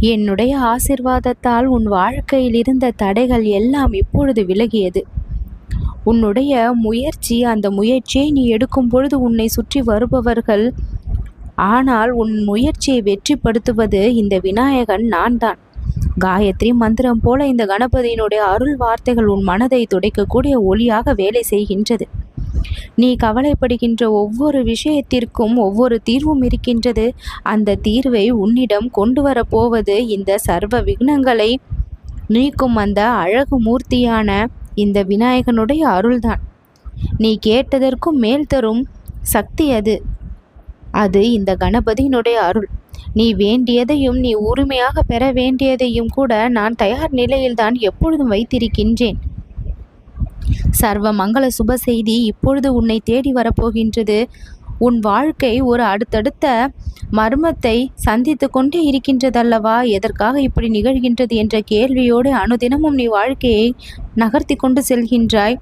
என்னுடைய ஆசிர்வாதத்தால் உன் வாழ்க்கையில் இருந்த தடைகள் எல்லாம் இப்பொழுது விலகியது. உன்னுடைய முயற்சி அந்த முயற்சியை நீ எடுக்கும் பொழுது உன்னை சுற்றி வருபவர்கள் ஆனால் உன் முயற்சியை வெற்றிப்படுத்துவது இந்த விநாயகன் நான் தான் காயத்ரி மந்திரம் போல இந்த கணபதியினுடைய அருள் வார்த்தைகள் உன் மனதை துடைக்கக்கூடிய ஒளியாக வேலை செய்கின்றது. நீ கவலைப்படுகின்ற ஒவ்வொரு விஷயத்திற்கும் ஒவ்வொரு தீர்வும் இருக்கின்றது. அந்த தீர்வை உன்னிடம் கொண்டு வரப்போவது இந்த சர்வ விக்னங்களை நீக்கும் அந்த அழகு மூர்த்தியான இந்த விநாயகனுடைய அருள்தான். நீ கேட்டதற்கும் மேல் தரும் சக்தி அது. அது இந்த கணபதியினுடைய அருள். நீ வேண்டியதையும் நீ உரிமையாக பெற வேண்டியதையும் கூட நான் தயார் நிலையில்தான் எப்பொழுதும் வைத்திருக்கின்றேன். சர்வ மங்கள சுப செய்தி இப்பொழுது உன்னை தேடி வரப்போகின்றது. உன் வாழ்க்கை ஒரு அடுத்தடுத்த மர்மத்தை சந்தித்து கொண்டே இருக்கின்றதல்லவா? எதற்காக இப்படி நிகழ்கின்றது என்ற கேள்வியோடு அனுதினமும் நீ வாழ்க்கையை நகர்த்தி கொண்டு செல்கின்றாய்.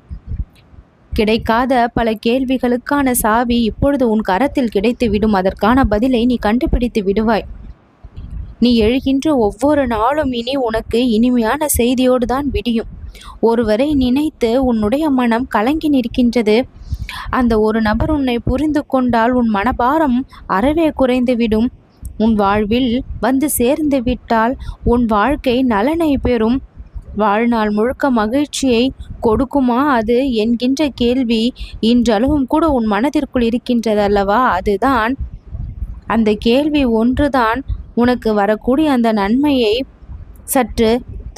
கிடைக்காத பல கேள்விகளுக்கான சாவி இப்பொழுது உன் கரத்தில் கிடைத்துவிடும் அதற்கான பதிலை நீ கண்டுபிடித்து விடுவாய். நீ எழுகின்ற ஒவ்வொரு நாளும் இனி உனக்கு இனிமையான செய்தியோடு தான் விடியும். ஒருவரை நினைத்து உன்னுடைய மனம் கலங்கி நிற்கின்றது. அந்த ஒரு நபர் உன்னை புரிந்து கொண்டால் உன் மனபாரம் அறவே குறைந்துவிடும். உன் வாழ்வில் வந்து சேர்ந்து விட்டால் உன் வாழ்க்கை நலனை பெறும். வாழ்நாள் முழுக்க மகிழ்ச்சியை கொடுக்குமா அது என்கின்ற கேள்வி இன்றளவும் கூட உன் மனதிற்குள் இருக்கின்றதல்லவா அதுதான். அந்த கேள்வி ஒன்றுதான் உனக்கு வரக்கூடிய அந்த நன்மையை சற்று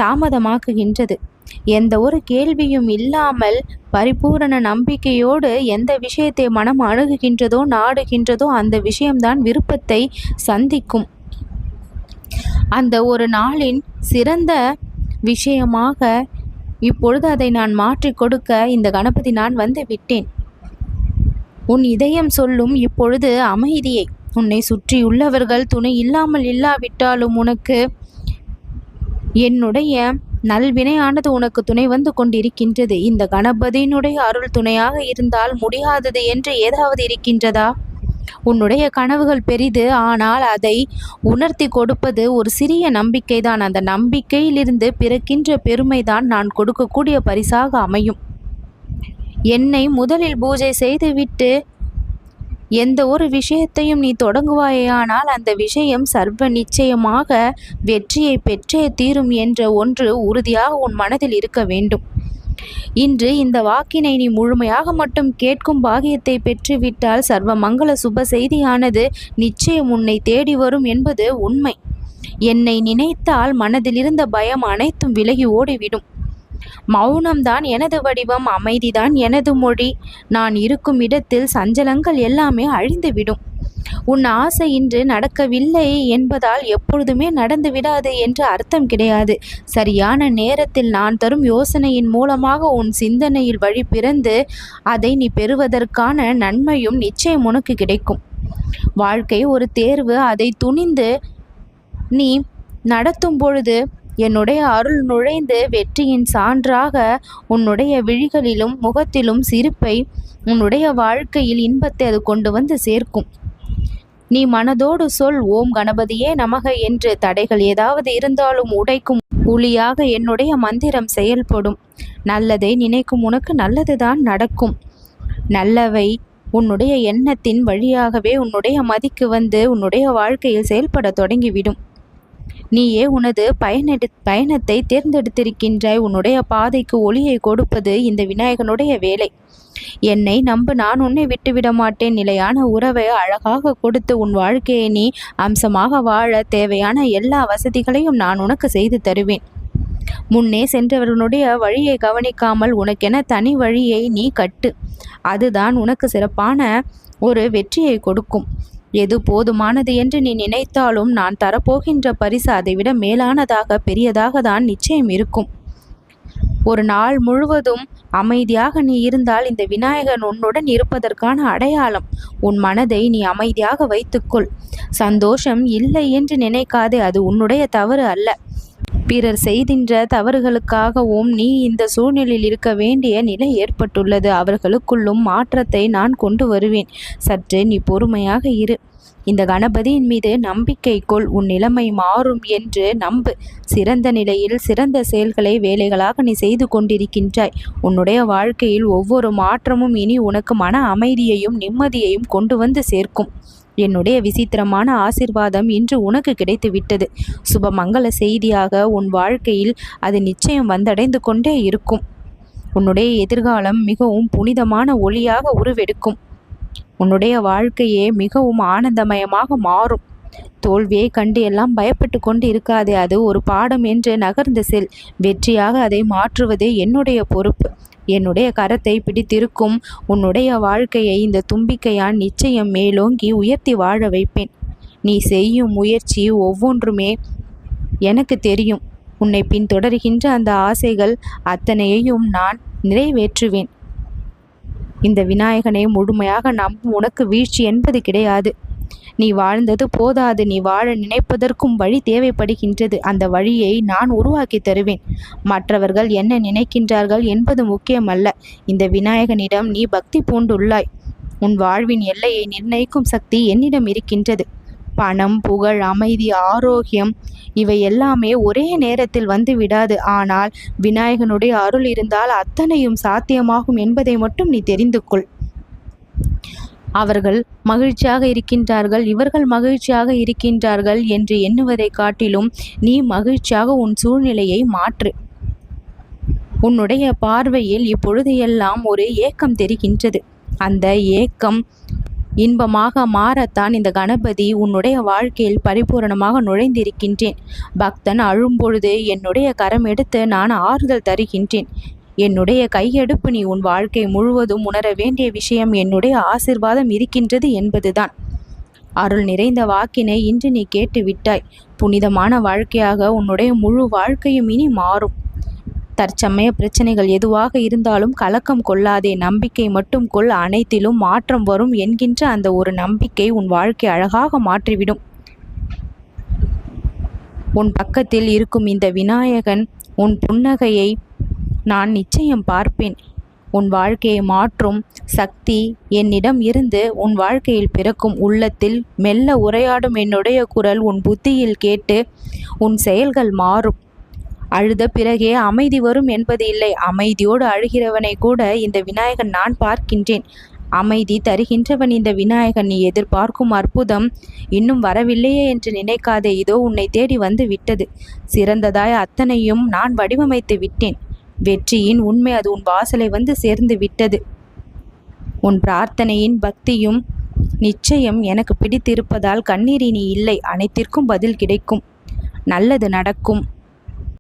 தாமதமாக்குகின்றது. எந்த ஒரு கேள்வியும் இல்லாமல் பரிபூரண நம்பிக்கையோடு எந்த விஷயத்தை மனம் அணுகுகின்றதோ நாடுகின்றதோ அந்த விஷயம்தான் விருப்பத்தை சந்திக்கும். அந்த ஒரு நாளின் சிறந்த விஷயமாக இப்பொழுது அதை நான் மாற்றி கொடுக்க இந்த கணபதி நான் வந்து விட்டேன். உன் இதயம் சொல்லும் இப்பொழுது அமைதியை. உன்னை சுற்றியுள்ளவர்கள் துணை இல்லாமல் இல்லாவிட்டாலும் உனக்கு என்னுடைய நல்வினையானது உனக்கு துணை வந்து கொண்டிருக்கின்றது. இந்த கணபதியினுடைய அருள் துணையாக இருந்தால் முடியாதது என்று ஏதாவது இருக்கின்றதா? உன்னுடைய கனவுகள் பெரிது ஆனால் அதை உணர்த்தி கொடுப்பது ஒரு சிறிய நம்பிக்கைதான். அந்த நம்பிக்கையிலிருந்து பிறக்கின்ற பெருமைதான் நான் கொடுக்கக்கூடிய பரிசாக அமையும். என்னை முதலில் பூஜை செய்துவிட்டு எந்த ஒரு விஷயத்தையும் நீ தொடங்குவாயானால் அந்த விஷயம் சர்வ நிச்சயமாக வெற்றியை பெற்றே தீரும் என்ற ஒன்று உறுதியாக உன் மனதில் இருக்க வேண்டும். இன்று இந்த வாக்கினை நீ முழுமையாக மட்டும் கேட்கும் பாகியத்தை பெற்றுவிட்டால் சர்வ மங்கள சுப செய்தியானது நிச்சயம் உன்னை தேடி வரும் என்பது உண்மை. என்னை நினைத்தால் மனதிலிருந்த பயம் அனைத்தும் விலகி ஓடிவிடும். மௌனம்தான் எனது வடிவம் அமைதிதான் எனது மொழி. நான் இருக்கும் இடத்தில் சஞ்சலங்கள் எல்லாமே அழிந்துவிடும். உன் ஆசை இன்று நடக்கவில்லை என்பதால் எப்பொழுதுமே நடந்து விடாது என்று அர்த்தம் கிடையாது. சரியான நேரத்தில் நான் தரும் யோசனையின் மூலமாக உன் சிந்தனையில் வழி பிறந்து அதை நீ பெறுவதற்கான நன்மையும் நிச்சயம் உனக்கு கிடைக்கும். வாழ்க்கை ஒரு தேர்வு. அதை துணிந்து நீ நடத்தும் பொழுது என்னுடைய அருள் நுழைந்து வெற்றியின் சான்றாக உன்னுடைய விழிகளிலும் முகத்திலும் சிரிப்பை உன்னுடைய வாழ்க்கையில் இன்பத்தை அது கொண்டு வந்து சேர்க்கும். நீ மனதோடு சொல் ஓம் கணபதியே நமக என்று தடைகள் ஏதாவது இருந்தாலும் உடைக்கும் ஒளியாக என்னுடைய மந்திரம் செயல்படும். நல்லதை நினைக்கும் உனக்கு நல்லதுதான் நடக்கும். நல்லவை உன்னுடைய எண்ணத்தின் வழியாகவே உன்னுடைய மதிக்கு வந்து உன்னுடைய வாழ்க்கையில் செயல்பட தொடங்கிவிடும். நீயே உனது பயனெடு பயணத்தை தேர்ந்தெடுத்திருக்கின்றாய். உன்னுடைய பாதைக்கு ஒளியை கொடுப்பது இந்த விநாயகனுடைய வேலை. என்னை நம்பு நான் உன்னை விட்டுவிட மாட்டேன் நிலையான உறவை அழகாக கொடுத்து உன் வாழ்க்கையை நீ அம்சமாக வாழ தேவையான எல்லா வசதிகளையும் நான் உனக்கு செய்து தருவேன். முன்னே சென்றவர்களுடைய வழியை கவனிக்காமல் உனக்கென தனி வழியை நீ கட்டு. அதுதான் உனக்கு சிறப்பான ஒரு வெற்றியை கொடுக்கும். எது போதுமானது என்று நீ நினைத்தாலும் நான் தரப்போகின்ற பரிசு அதைவிட மேலானதாக பெரியதாக தான் நிச்சயம் இருக்கும். ஒரு நாள் முழுவதும் அமைதியாக நீ இருந்தால் இந்த விநாயகன் உன்னுடன் இருப்பதற்கான அடையாளம். உன் மனதை நீ அமைதியாக வைத்துக்கொள். சந்தோஷம் இல்லை என்று நினைக்காதே அது உன்னுடைய தவறு அல்ல. பிறர் செய்கின்ற தவறுகளுக்காகவும் நீ இந்த சூழ்நிலையில் இருக்க வேண்டிய நிலை ஏற்பட்டுள்ளது. அவர்களுக்குள்ளும் மாற்றத்தை நான் கொண்டு வருவேன். சற்று நீ பொறுமையாக இரு. இந்த கணபதியின் மீது நம்பிக்கை கொள் உன் நிலைமை மாறும் என்று நம்பு. சிறந்த நிலையில் சிறந்த செயல்களை வேலைகளாக நீ செய்து கொண்டிருக்கின்றாய். உன்னுடைய வாழ்க்கையில் ஒவ்வொரு மாற்றமும் இனி உனக்கு மன அமைதியையும் நிம்மதியையும் கொண்டு வந்து சேர்க்கும். என்னுடைய விசித்திரமான ஆசிர்வாதம் இன்று உனக்கு கிடைத்து விட்டது சுபமங்கள செய்தியாக உன் வாழ்க்கையில் அது நிச்சயம் வந்தடைந்து கொண்டே இருக்கும். உன்னுடைய எதிர்காலம் மிகவும் புனிதமான ஒளியாக உருவெடுக்கும். உன்னுடைய வாழ்க்கையே மிகவும் ஆனந்தமயமாக மாறும். தோல்வியை கண்டு எல்லாம் பயப்பட்டு கொண்டு இருக்காதே அது ஒரு பாடம் என்று நகர்ந்து செல். வெற்றியாக அதை மாற்றுவதே என்னுடைய பொறுப்பு. என்னுடைய கரத்தை பிடித்திருக்கும் உன்னுடைய வாழ்க்கையை இந்த தும்பிக்கையான் நிச்சயம் மேலோங்கி உயர்த்தி வாழ வைப்பேன். நீ செய்யும் முயற்சி ஒவ்வொன்றுமே எனக்கு தெரியும். உன்னை பின்தொடர்கின்ற அந்த ஆசைகள் அத்தனையையும் நான் நிறைவேற்றுவேன். இந்த விநாயகனை முழுமையாக நம்பும் உனக்கு வீழ்ச்சி என்பது கிடையாது. நீ வாழ்ந்தது போதாது. நீ வாழ நினைப்பதற்கும் வழி தேவைப்படுகின்றது. அந்த வழியை நான் உருவாக்கி தருவேன். மற்றவர்கள் என்ன நினைக்கின்றார்கள் என்பது முக்கியமல்ல. இந்த விநாயகனிடம் நீ பக்தி பூண்டுள்ளாய். உன் வாழ்வின் எல்லையை நிர்ணயிக்கும் சக்தி என்னிடம் இருக்கின்றது. பணம் புகழ் அமைதி ஆரோக்கியம் இவை எல்லாமே ஒரே நேரத்தில் வந்து விடாது. ஆனால் விநாயகனுடைய அருள் இருந்தால் அத்தனையும் சாத்தியமாகும் என்பதை மட்டும் நீ தெரிந்து கொள். அவர்கள் மகிழ்ச்சியாக இருக்கின்றார்கள். இவர்கள் மகிழ்ச்சியாக இருக்கின்றார்கள் என்று எண்ணுவதை காட்டிலும் நீ மகிழ்ச்சியாக உன் சூழ்நிலையை மாற்று. உன்னுடைய பார்வையில் இப்பொழுது எல்லாம் ஒரு ஏக்கம் தெரிகின்றது. அந்த ஏக்கம் இன்பமாக மாறத்தான் இந்த கணபதி உன்னுடைய வாழ்க்கையில் பரிபூரணமாக நுழைந்திருக்கின்றேன். பக்தன் அழும்பொழுது என்னுடைய கரம் எடுத்து நான் ஆறுதல் தருகின்றேன். என்னுடைய கையெடுப்பு நீ உன் வாழ்க்கை முழுவதும் உணர வேண்டிய விஷயம் என்னுடைய ஆசிர்வாதம் இருக்கின்றது என்பதுதான். அருள் நிறைந்த வாக்கினை இன்று நீ கேட்டு விட்டாய். புனிதமான வாழ்க்கையாக உன்னுடைய முழு வாழ்க்கையும் இனி மாறும். தற்சமய பிரச்சனைகள் எதுவாக இருந்தாலும் கலக்கம் கொள்ளாதே. நம்பிக்கை மட்டும் கொள். அனைத்திலும் மாற்றம் வரும் என்கின்ற அந்த ஒரு நம்பிக்கை உன் வாழ்க்கை அழகாக மாற்றிவிடும். உன் பக்கத்தில் இருக்கும் இந்த விநாயகன் உன் புன்னகையை நான் நிச்சயம் பார்ப்பேன். உன் வாழ்க்கையை மாற்றும் சக்தி என்னிடம் இருந்து உன் வாழ்க்கையில் பிறக்கும் உள்ளத்தில் மெல்ல உரையாடும் என்னுடைய குரல் உன் புத்தியில் கேட்டு உன் செயல்கள் மாறும். அழுத பிறகே அமைதி வரும் என்பது இல்லை. அமைதியோடு அழுகிறவனை கூட இந்த விநாயகன் நான் பார்க்கின்றேன். அமைதி தருகின்றவன் இந்த விநாயகன் நீ எதிர்பார்க்கும் அற்புதம் இன்னும் வரவில்லையே என்று நினைக்காதே. இதோ உன்னை தேடி வந்து விட்டது. சிறந்ததாய் அத்தனையும் நான் வடிவமைத்து விட்டேன். வெற்றியின் உண்மை அது உன் வாசலை வந்து சேர்ந்து விட்டது. உன் பிரார்த்தனையின் பக்தியும் நிச்சயம் எனக்கு பிடித்திருப்பதால் கண்ணீரினி இல்லை. அனைத்திற்கும் பதில் கிடைக்கும். நல்லது நடக்கும்.